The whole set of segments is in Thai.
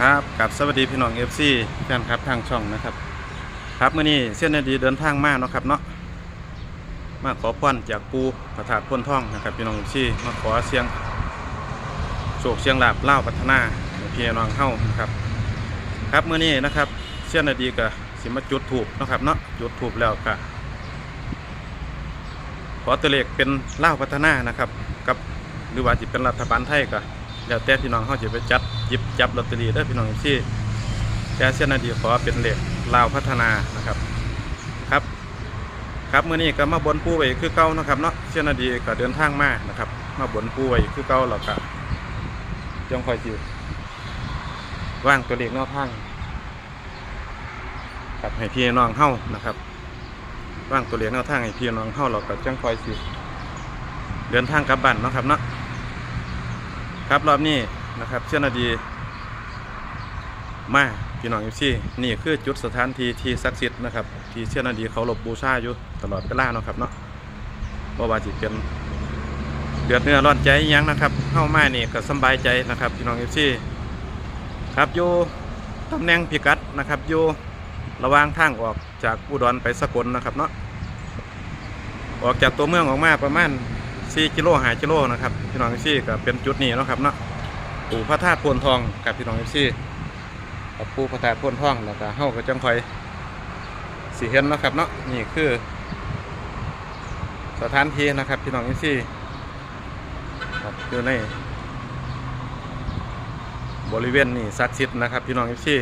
ครับกับสวัสดีพี่น้องเอฟซีแฟนครับทางช่องนะครับ ครับเมื่อนี้เส้นนาดีเดินทางมาเนาะครับเนาะมาขอพรจากปูพระธาตุพ้นท่องนะครับพี่น้องเอฟซีมาขอเสียงโศกเสียงลาบเล่าพัฒนาพี่น้องเฮ้านะครับ ครับเมื่อนี้นะครับเส้นนาดีกับสิมาจุดถูกนะครับเนาะจุดถูกแล้วก็ขอตัวเลขเป็นเล่าพัฒนานะครับกับหรือว่าจะเป็นรัฐบาลไทยก็ แล้วแต่พี่น้องเขาจะไปจัดหยิบจับลอตเตอรี่ได้พี่น้องที่แต่เส้นนาดีขอเป็นเหล็กลาวพัฒนานะครับครับครับเมื่อนี้ก็มาบนปูไว้คือเก่านะครับเนาะเส้นนาดีก็เดินทางมานะครับ มาบนปูไว้คือเก่าแล้วก็จังคอยจิว่างตัวเลขแนอกทางครับให้พี่น้องเฮ้านะครับว่างตัวเลขแนวทางให้พี่น้องเฮ้าเราก็จังคอยสิเดินทางกลับบ้านนะครับเนาะ ครับรอบนี้นะครับเชื่อนาดีมาพี่น้องอยู่ที่นี่คือจุดสถานที่ที่ศักดิ์สิทธิ์นะครับที่เชื่อนาดีเขาหลบบูชาอยู่ตลอดเวลาเนาะครับเนาะบ่ว่าจิตเป็นเดือดเนื้อร้อนใจยังนะครับเข้ามานี่ก็สบายใจนะครับพี่น้องอยู่ที่ครับอยู่ตำแหน่งพิกัดนะครับอยู่ระหว่างทางออกจากอุดรไปสกลนะครับเนาะออกจากตัวเมืองออกมาประมาณ 4กิโลหากิโลนะครับพี่น้องเอฟซีก็เป็นจุดนี้นะครับเนาะปู่พระธาตุพนทองกับพี่น้องเอฟซีกับปู่พระธาตุพนทองแล้วก็เฮาก็จังคอยสีเห็นนะครับเนาะนี่คือ สถานที่นะครับพี่น้องเอฟซีครับอยู่ในบริเวณนี้ศักดิ์สิทธิ์นะครับพี่น้องเอฟซี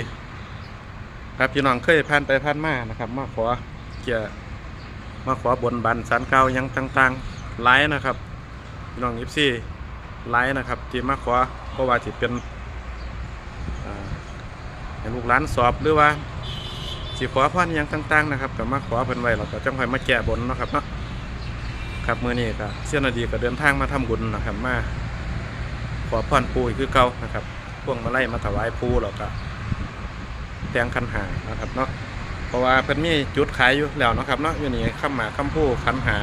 ครับพี่น้องเคยผ่านไปผ่านมานะครับ มาขอเกี่ยมาขอบนบันสารเก่ายังต่าง ๆ ไลน์นะครับพี่น้องยิปซี่ไลน์นะครับที่มาขอเพราะว่าที่เป็นให้ลูกหลานสอบหรือว่าสิขอพรอหยังต่างๆนะครับก็มาขอเพิ่นไว้แล้วก็จังค่อยมาแก้บนนะครับเนาะครับมือนี้ก็เสี้ยนนาดีก็เดินทางมาทำบุญนะครับมาขอพรปู่อีกคือเก่านะครับพวงมาไล่มาถวายปู่แล้วก็แตงคันหานะครับเนาะเพราะว่าเพิ่นมีจุดขายอยู่แล้วนะครับเนาะอยู่นี่ข้ามหมาข้ามผู้คันหา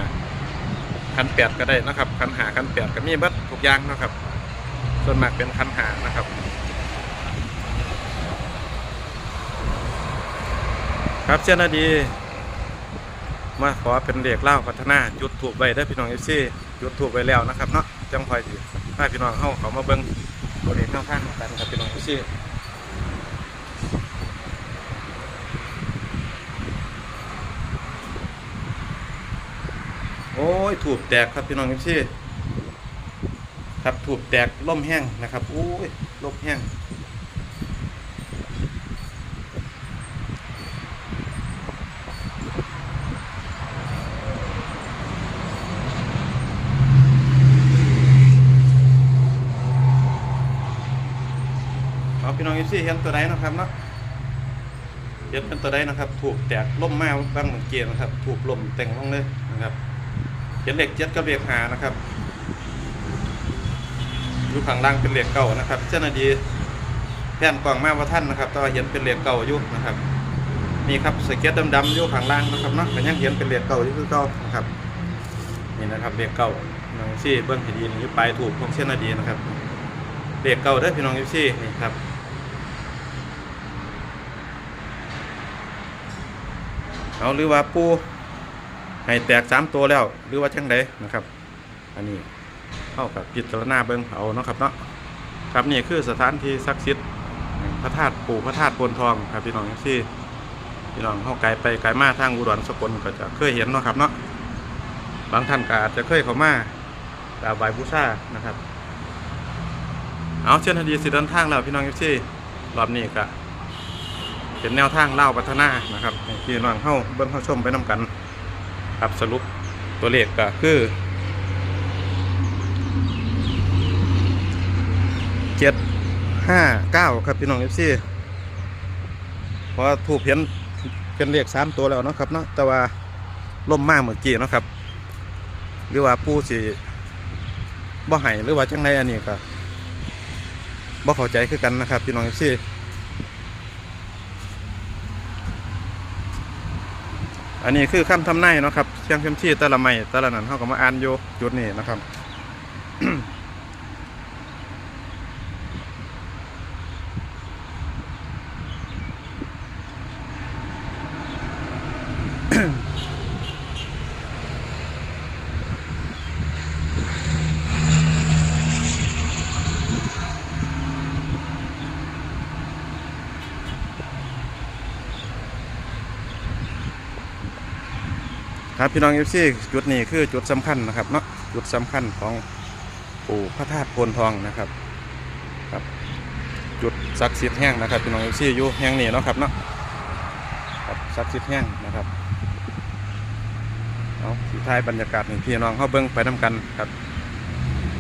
คันแปดก็ได้นะครับคันหาคันแปดก็มีบัดทุกอย่างนะครับ ส่วนมากเป็นคันหานะครับครับเช่นนาดี มาขอเป็นเด็กเล่าพัฒนาจุดถูกไว้ได้พี่น้องเอฟซีจุดถูกไว้แล้วนะครับเนาะจังคอยสิให้พี่น้องเข้าเขามาเบิ้งตัวเด็กข้างๆกันครับพี่น้องเอฟซี โอ้ยถูกแตกครับพี่น้องเอฟซีครับถูกแตกล่มแห้งนะครับโอ้ยล่มแห้งเอาพี่น้องเอฟซีเห็นตัวใดเนะครับเนาะเห็นเป็นตัวใดนะครับ ถูกแตกล่มแมาบ้างเหมือนเกียร์นะครับ ถูกล่มแต่งลงเลยนะครับ เห็นเหล็กเจ็ดกับเหล็กหานะครับอยู่ข้างล่างเป็นเหล็กเก่านะครับเจ้าหน้าที่แผ่นกล่องมาว่าท่านนะครับแต่ว่าเห็นเป็นเหล็กเก่าอยู่นะครับนี่ครับสเก็ตดำๆอยู่ข้างล่างนะครับเนาะก็ยังเห็นเป็นเหล็กเก่าอยู่คือเก่านะครับนี่นะครับเหล็กเก่าน้องซี่เบิ้องให้ดีนี่อยู่ปลายถูกของเส้นนาดีนะครับเด็กเก่าเด้พี่น้องยูซี่นี่ครับเอาหรือว่าปู ให้แตกสามตัวแล้วหรือว่าจังไดนะครับ อันนี้เข้ากับพิจารณาเบิ้งเอาเนาะครับเนาะครับนี่คือสถานที่ศักดิ์สิทธิ์พระธาตุปู่พระธาตุโพนทองครับพี่น้องยูซี่พี่น้องเข้าไกลไปไกลมาทางอุดรสกลก็จะเคยเห็นเนาะครับเนาะบางท่านก็อาจจะเคยเข้ามากราบไหว้บูชานะครับ เอาเช่นคดีสิเดินทางแล้วพี่น้องเอฟซีรอบนี้ก็เป็นแนวทางเล่าพัฒนานะครับพี่น้องเข้าเบิ้งเข้าชมไปน้กัน ครับสรุปตัวเลขก็คือเจ็ดห้าเก้าครับพี่น้องเอฟซีเพราะถูกเพียนเป็นเลขสามตัวแล้วเนาะครับเนาะแต่ว่าล่มมากเมื่อกี้เนาะครับ หรือว่าผู้สิบ่ให้หรือว่าจังไรอันนี้ก็บ่เข้าใจคือกันนะครับพี่น้องเอฟซี อันนี้คือคำทำนายเนาะครับเชียงเข็มชีตะละไมตะละนันเขาก็มาอ่านโยจุดนี้นะครับ ครับพี่น้องเอฟซีจุดนี้คือจุดสำคัญนะครับเนาะจุดสำคัญของปู่พระธาตุโพนทองนะครับครับ จุดศักดิ์สิทธิ์แห้งนะครับพี่น้องเอฟซีอยู่แห้งนี้เนาะครับเนาะครับศักดิ์สิทธิ์แห้งนะครับเอาสีท้ายบรรยากาศพี่น้องเข้าเบิ้งไปน้กันครับ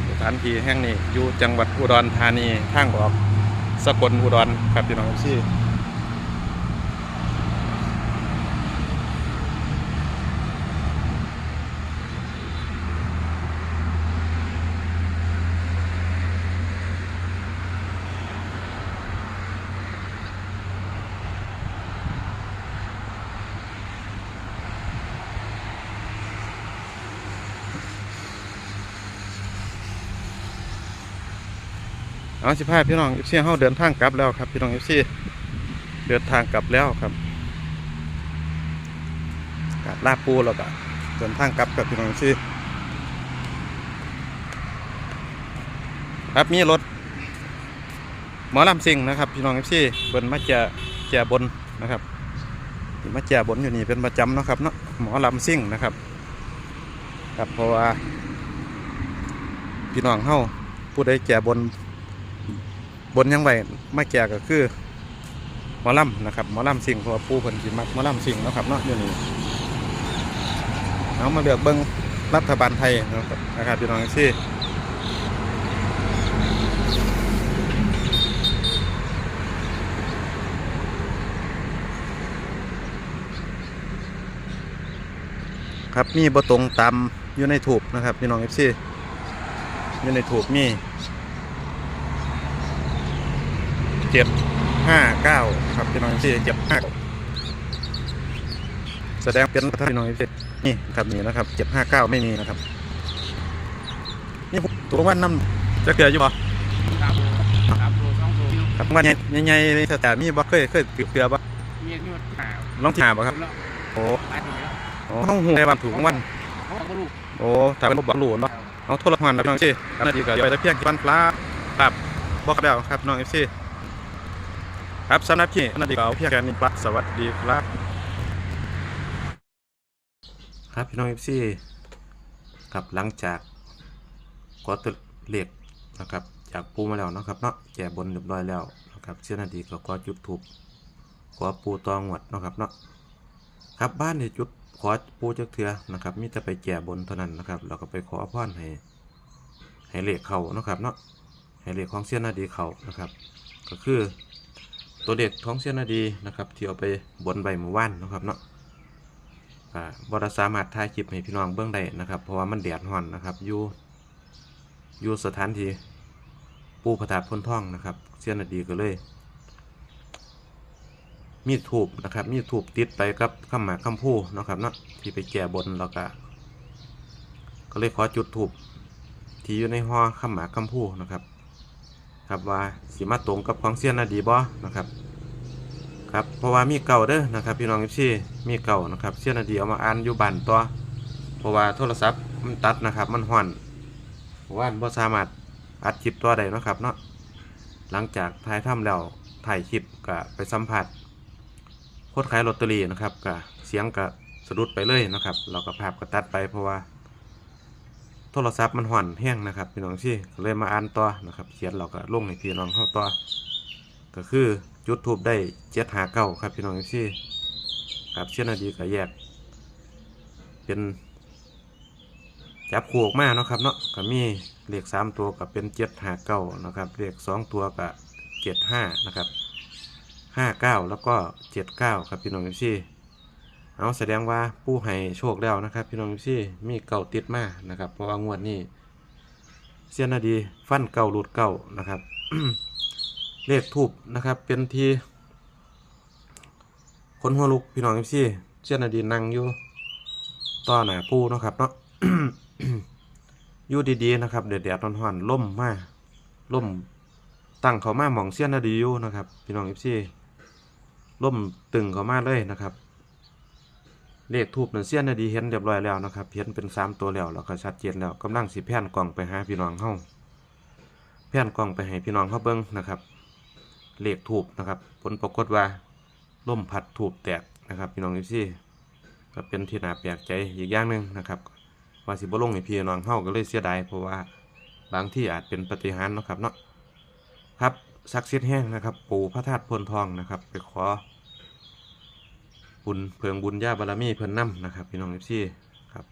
สถานที่แห่งนี้อยู่จังหวัดอุดรธานีทางออกสกลอุดรครับพี่น้องเอฟซี เอาสิพาพี่น้องเอฟซีเฮาเดินทางกลับแล้วครับ พี่น้องเอฟซีเดินทางกลับแล้วครับกลับลาปูแล้วก็เดินทางกลับกับพี่น้องเอฟซีครับมีรถหมอลำซิงนะครับ พี่น้องเอฟซีเบิ่นมาแจแจบนนะครับมาแจบนอยู่นี่เป็นประจำเนาะครับเนาะหมอลำซิงนะครับ ครับเพราะว่าพี่น้องเฮาผู้ใดแจบน บนยังไงมาแก่ก็คือหมอลำนะครับหมอลำสิ่งเพราะว่าปูเพิ่นสิมักหมอลำสิ่งนะครับเนาะอยู่นี่เอามาเลือกเบิ้งรัฐบาลไทยนะครับพี่น้องซี่ครับมีบตรงตามอยู่ในถูกนะครับพี่น้องเอฟซีอยู่ในถูกมี เจ็ดห้าเก้าครับพี่น้องที่เจ็ดห้าแสดงเป็นท่านพี่น้องที่นี่ครับนี่นะครับเจ็ดห้าเก้าไม่มีนะครับ นี่ตัววันน้ำจะเกลืออยู่บ่ครับครับโลสองโลครับวันใหญ่ๆในสถานมีบ่เคยเคยเกลือบ่มีนวดขาวลองที่หาบ่ครับแล้วโอ้ไปถึงแล้วโอ้ห้องหูในวันถูกวันเขาบอกว่าลูกโอ้ถ้าเป็นบ่หลูนเนาะเอาโทรศัพท์นะพี่น้องที่อันนั้นดีกว่าไปแต่เพียงกี่วันปลาครับบอกแล้วครับน้องเอฟซี ครับสำหรับที่นนั้นดีกาเอาเพียงแค่นี้ปะสวัสดีครับ ครับพี่น้องเอฟซีครับหลังจากกดตัวเลขนะครับ จากปูมาแล้วนะครับเนาะแก่บนเรียบร้อยแล้วนะครับเชื่อนาดีก็ก็จุดถูกขอปูตองหวดนะครับเนาะครับบ้านในจุดขอปูจักเถือนะครับมีแต่ไปแก่บนเท่านั้นนะครับ เราก็ไปขอพรให้ให้เลขเขาเนาะครับเนาะให้เลขของเสี้ยนนาดีเขานะครับ ก็คือ ตัวเด็กท้องเสียนาดีนะครับที่เอาไปบนใบหมู่ว่านนะครับเนาะอ่าบรสามารถถ่ายคลิปให้พี่น้องเบื้องได้นะครับ เพราะว่ามันแดดร้อนนะครับอยู่อยู่สถานที่ปูพระธาพ้นท่องนะครับเสียนาดีก็เลยมีถูบนะครับมีถูบติดไปกับคำหมากคำพูเนะครับเนาะที่ไปแก่บนแล้วก็ก็เลยขอจุดถูบที่อยู่ในห่อคำหมากคำพูนะครับ ครับว่าสีมาตรงกับของเสียนนาดีบ่นะครับ ครับเพราะว่ามีเก่าเด้อนะครับพี่น้องพี่มีเก่านะครับเสี้ยนาดีเอามาอ่านอยู่บ้านตัวเพราะว่าโทรศัพท์มันตัดนะครับมันห่อนว่าบ่สามารถอัดคลิปตัวใดนะครับเนาะหลังจากถ่ายทำแล้วถ่ายคลิปก็ไปสัมผัสโคตรขายลอตเตอรี่นะครับก็เสียงก็สะดุดไปเลยนะครับเราก็ภาพก็ตัดไปเพราะว่า โทรศัพท์มันห่อนแห้งนะครับพี่น้องพี่เลยมาอ่านต่อนะครับเขียนเราก็ลงให้พี่น้องเข้าต่อก็คือ จุดทูบได้เจ็ดหาเก้าครับพี่น้องพี่ครับเชื่อนาดีก็แยก เป็นจับคู่ออกมาเนาะครับเนาะก็มีเลขสามตัวก็เป็นเจ็ดหาเก้านะครับเลขสองตัวก็เจ็ดห้านะครับห้าเก้าแล้วก็เจ็ดเก้าครับพี่น้องพี่เอาแสดงว่าผู้ให้โชคแล้วนะครับ พี่น้องพี่มีเก่าติดมานะครับ เพราะว่างวดนี้เสียนนาดีฟันเก่าหลุดเก่านะครับ เลขทูบนะครับ เป็นทีคนหัวลุกพี่น้องเอฟซีเจ้านาดีนั่งอยู่ต่อหนาปูเนาะครับเนาะอยู่ดีๆนะครับเดือดๆร้อนๆล่มมาล่มตั้งเขามาหมองเสี้ยนนาดีอยู่นะครับ พี่น้องเอฟซีล่มตึงเขามาเลยนะครับ เลขทูบนั่นเสี้ยนนาดีเห็นเรียบร้อยแล้วนะครับเห็นเป็นสามตัวแล้วแล้วก็ชัดเจนแล้วกำลังสิแผ่นกล่องไปหาพี่น้องเฮาแผ่นกล่องไปให้พี่น้องเฮาเบิ่งนะครับ เลขถูกนะครับ ผลปรากฏว่าล่มพัดถูกแตกนะครับพี่น้องเอฟซีก็เป็นที่น่าแปลกใจอีกอย่างหนึ่งนะครับว่าสิบ่ลงให้พี่น้องเฮาก็เลยเสียดายเพราะว่าบางที่อาจเป็นปฏิหารนะครับเนาะครับศักดิ์สิทธิ์แห้งนะครับปู่พระธาตุพนทองนะครับไปขอบุญเพิงบุญญาบารมีเพิ่นนํนะครับพี่น้องเอฟซีครับ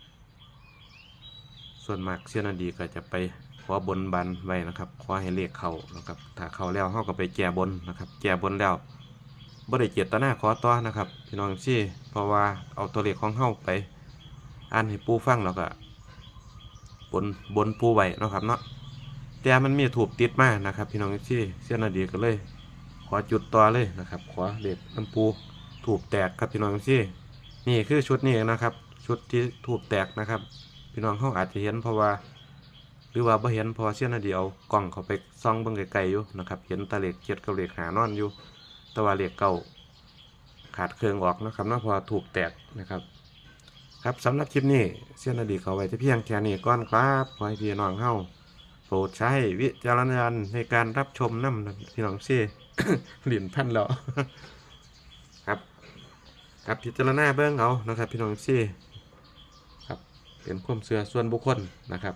ส่วนมากเสียนาดีก็จะไป ขอบนบันไว้นะครับ ขอให้เลขเขานะครับ ถ้าเขาแล้วเฮาก็ไปแก้บนนะครับ แก้บนแล้วบ่ได้เจตนาขอต่อนะครับ พี่น้องเอฟซีเพราะว่าเอาตัวเลขของเฮาไปอ่านให้ปูฟังแล้วก็บนบนปูไว้นะครับเนาะแต่มันมีถูกติดมากนะครับ พี่น้องเอฟซีเสียนาดีก็เลย ขอจุดต่อเลยนะครับ ขอเลขน้ำปูถูกแตกครับพี่น้องที่นี่คือชุดนี้นะครับ ชุดที่ถูกแตกนะครับ พี่น้องเขาอาจจะเห็นเพราะว่า หรือว่าบ่เห็นพอเสี้ยนเดียวกล้องเขาไปส่องเบิ่งไกลๆอยู่นะครับ เห็นตะเหล็กเจ็ดกับเหล็กหานอนอยู่แต่ว่าเหล็กเก่าขาดเครื่องออกนะครับเนาะพอถูกแตกนะครับ ครับสำหรับคลิปนี้เสี้ยนนาดีเขาไว้ที่เพียงแค่นี้ก่อนครับขอให้พี่น้องเฮาโปรดใช้วิจารณญาณในการรับชมน้ำพี่น้องซี่หลินพันแล้วครับครับพิจารณาเบื้องเอานะครับ พี่น้องซี่ครับเป็นความเชื่อส่วนบุคคลนะครับ